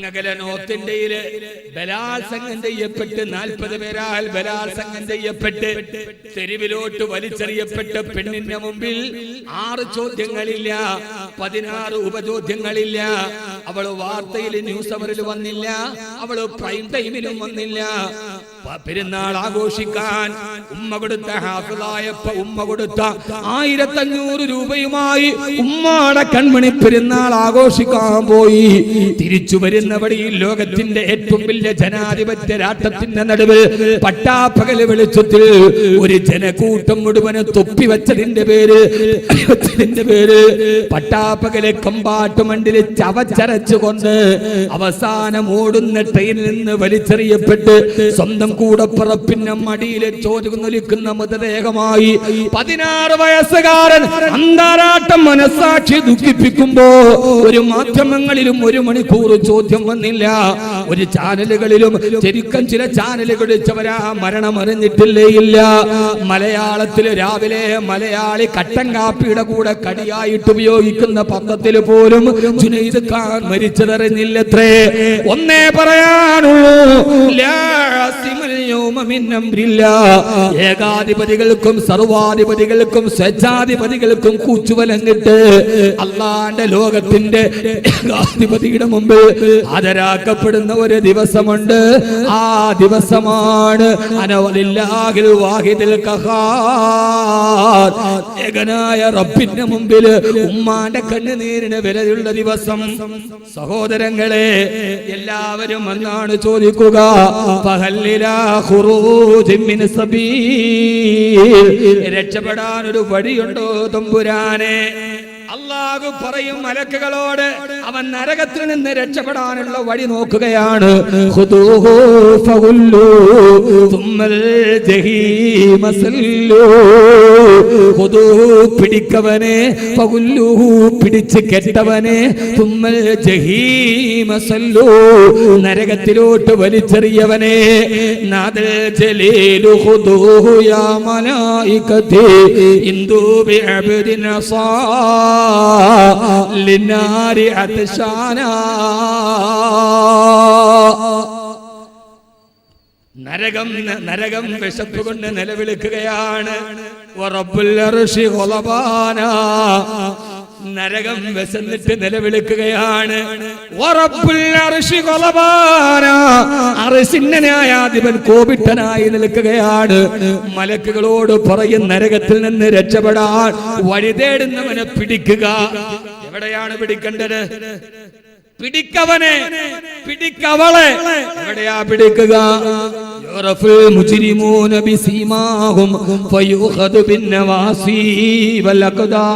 അങ്ങകല നോത്തിന്റെയിൽ ബലാത്സംഗം ചെയ്യപ്പെട്ട് നാൽപ്പത് പേരാൽ ബലാത്സംഗം ചെയ്യപ്പെട്ട് തെരുവിലോട്ട് വലിച്ചെറിയപ്പെട്ട പെണ്ണിന്റെ മുമ്പിൽ ആറ് ചോദ്യങ്ങളില്ല പതിനാറ് ഉപചോദ്യങ്ങളില്ല. അവൾ വാർത്തയിൽ ന്യൂസ് അവറിൽ വന്നില്ല അവൾ പ്രൈം ടൈമിലും വന്നില്ല. പെരുന്നാൾ ആഘോഷിക്കാൻ ഉമ്മ കൊടുത്ത ഹാഫിളായപ്പ ഉമ്മ കൊടുത്ത ആയിരത്തഞ്ഞൂറ് രൂപയുമായി ഉമ്മാടെ കൺമണി പെരുന്നാൾ ആഘോഷിക്കാൻ പോയി. തിരിച്ചു വരുന്ന വഴിയിൽ ലോകത്തിന്റെ ഏറ്റവും വലിയ ജനാധിപത്യ രാഷ്ട്രത്തിന്റെ നടുവിൽ പട്ടാപ്പകൽ വെളിച്ചത്തിൽ ഒരു ജനക്കൂട്ടം മുഴുവൻ തൊപ്പി വെച്ചതിന്റെ പേര് പേര് പട്ടാപ്പകലെ കമ്പാട്ടുമണ്ടിൽ ചവച്ചരച്ചുകൊണ്ട് അവസാനം ഓടുന്ന ട്രെയിനിൽ നിന്ന് വലിച്ചെറിയപ്പെട്ട് സ്വന്തം കൂടപ്പിറപ്പിന്റെ മടിയിലെ ചോദ്യൊലിക്കുന്ന മൃതദേഹമായി പതിനാറ് വയസ്സുകാരൻ അന്താരാട്ടം മനസാക്ഷി ദുഃഖിപ്പിക്കുമ്പോ ഒരു മാധ്യമങ്ങളിലും ഒരു മണിക്കൂർ ചോദ്യം വന്നില്ല. ഒരു ചാനലുകളിലും ശരിക്കും ചില ചാനലുകൾ ചവരാ മരണം അറിഞ്ഞിട്ടില്ലേ ഇല്ല മലയാളത്തിൽ രാവിലെ മലയാളി കട്ടൻ കാപ്പിയുടെ കൂടെ കടിയായിട്ട് ഉപയോഗിക്കുന്ന പത്രത്തിൽ പോലും ജുനൈദ് ഖാൻ മരിച്ചതറിഞ്ഞില്ലത്രേ ഒന്നേ പറയാനുള്ളൂ. ഏകാധിപതികൾക്കും സർവാധിപതികൾക്കും സ്വച്ഛാധിപതികൾക്കും കൂച്ചുവലങ്ങിട്ട് അള്ളാന്റെ ലോകത്തിന്റെ ഏകാധിപതിയുടെ മുമ്പിൽ ഹാജരാക്കപ്പെടുന്ന ഒരു ദിവസമുണ്ട്. ആ ദിവസമാണ് വാഹിദിൽ ഖഹാർ ഏകനായ റബ്ബിന്റെ മുമ്പിൽ ഉമ്മാന്റെ കണ്ണുനീരിന് വിലയുള്ള ദിവസം. സഹോദരങ്ങളെ എല്ലാവരും അന്നാണ് ചോദിക്കുക. രക്ഷപ്പെടാൻ ഒരു വഴിയുണ്ടോ തമ്പുരാനെ? അള്ളാഹു പറയും മലക്കുകളോട് അവൻ നരകത്തിൽ നിന്ന് രക്ഷപ്പെടാനുള്ള വഴി നോക്കുകയാണ്. പിടിക്കവനെ പിടിച്ച് കെട്ടവനെ തുമ്മൽ ജഹീമ സല്ലൂ. നരകത്തിലോട്ട് വലിച്ചെറിയവനെ നാദൽ ജലീലു യാ മലായികതി ഇന്ദു ബിഅബ്ദിൻ അസാ. للنار عطشانا നരകം നരകം വിശപ്പ് കൊണ്ട് നിലവിളിക്കുകയാണ് വറബ്ബുൽ അർശി ഗളബാന. നരകം വിശന്നിട്ട് നിലവിളിക്കുകയാണ്. അർശിന്റെ ന്യായാധിപൻ കോപിട്ടനായി നിൽക്കുകയാണ്. മലക്കുകളോട് പറയും നരകത്തിൽ നിന്ന് രക്ഷപ്പെടാൻ വഴി തേടുന്നവനെ പിടിക്കുക. എവിടെയാണ് പിടിക്കേണ്ടത്? പിടിക്കവനെ പിടിക്കവളെ. എവിടെയാ പിടിക്കുക? ഫയുഖദു ബിന്നവാസി വലഖദാ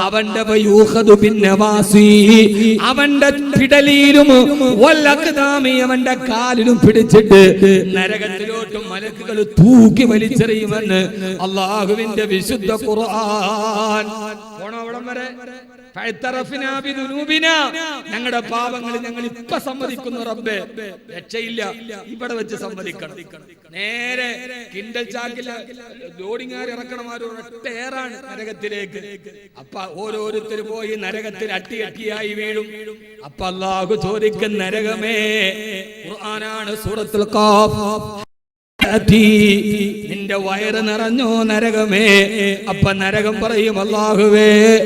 അവന്റെ അവന്റെ പിടലിയിലും അവന്റെ കാലിലും പിടിച്ചിട്ട് നരകത്തിലോട്ടും മലക്കുകൾ തൂക്കി വലിച്ചെറിയുമെന്ന് അള്ളാഹുവിന്റെ വിശുദ്ധ ഖുർആൻ പോണോ അവിടം വരെ. ഞങ്ങളുടെ പാപങ്ങൾ ഞങ്ങൾ ഇപ്പൊ സമ്മതിക്കുന്നു റബ്ബേ. രക്ഷയില്ല. ഇവിടെ വെച്ച് സമ്മതിക്കണം. നേരെ കിണ്ടൽ ചാക്കിൽ ലോഡിങ്ങാർ ഇറക്കണമാരോ ഒറ്റേറാണ് നരകത്തിലേക്ക്. അപ്പ ഓരോരുത്തർ പോയി നരകത്തിൽ അട്ടി അട്ടിയായി വീഴും. അപ്പൊ അള്ളാഹു ചോദിക്കും നരകമേ? ഖുർആനാണ് സൂറത്തുൽ ഖാഫ്. നിന്റെ വയറ് നിറഞ്ഞു നരകമേ. അപ്പ നരകം പറയും അള്ളാഹുവേ.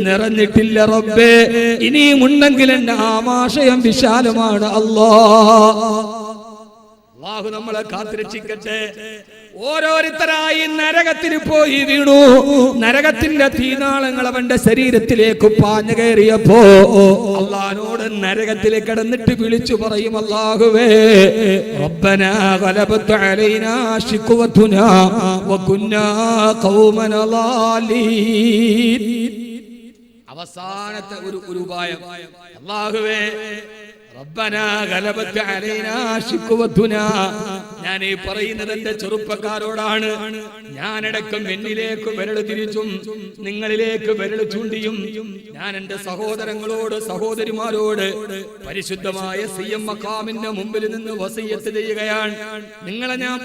നിറഞ്ഞിട്ടില്ല റബ്ബേ. ഇനിയും ഉണ്ടെങ്കിൽ എന്റെ ആമാശയം വിശാലമാണ്. അല്ലാ. അള്ളാഹു നമ്മളെ കാത്തിരക്ഷിക്കട്ടെ. ഓരോരുത്തരായി നരകത്തിൽ പോയി വീണു. നരകത്തിന്റെ തീനാളങ്ങൾ അവന്റെ ശരീരത്തിലേക്ക് പാഞ്ഞു കയറിയപ്പോ അള്ളഹാനോട് നരകത്തിൽ കിടന്നിട്ട് വിളിച്ചു പറയും അള്ളാഹുവേ റബ്ബനാ ഗലബത്ത് അലൈനാ വകുന്നാ ഖൗമന അവസാനത്തെ ഒരു ഒരു ഉപായം. അള്ളാഹുവേ ഞാൻ ഈ പറയുന്നത് എന്റെ ചെറുപ്പക്കാരോടാണ്. ഞാനടക്കം എന്നിലേക്ക് വിരൽ തിരിച്ചും നിങ്ങളിലേക്ക് വിരൽ ചൂണ്ടിയും ഞാൻ എന്റെ സഹോദരങ്ങളോട് സഹോദരിമാരോട് പരിശുദ്ധമായ സി എം മക്കാമിന്റെ മുമ്പിൽ നിന്ന് വസയ്യത്ത് ചെയ്യുകയാണ്. നിങ്ങളെ ഞാൻ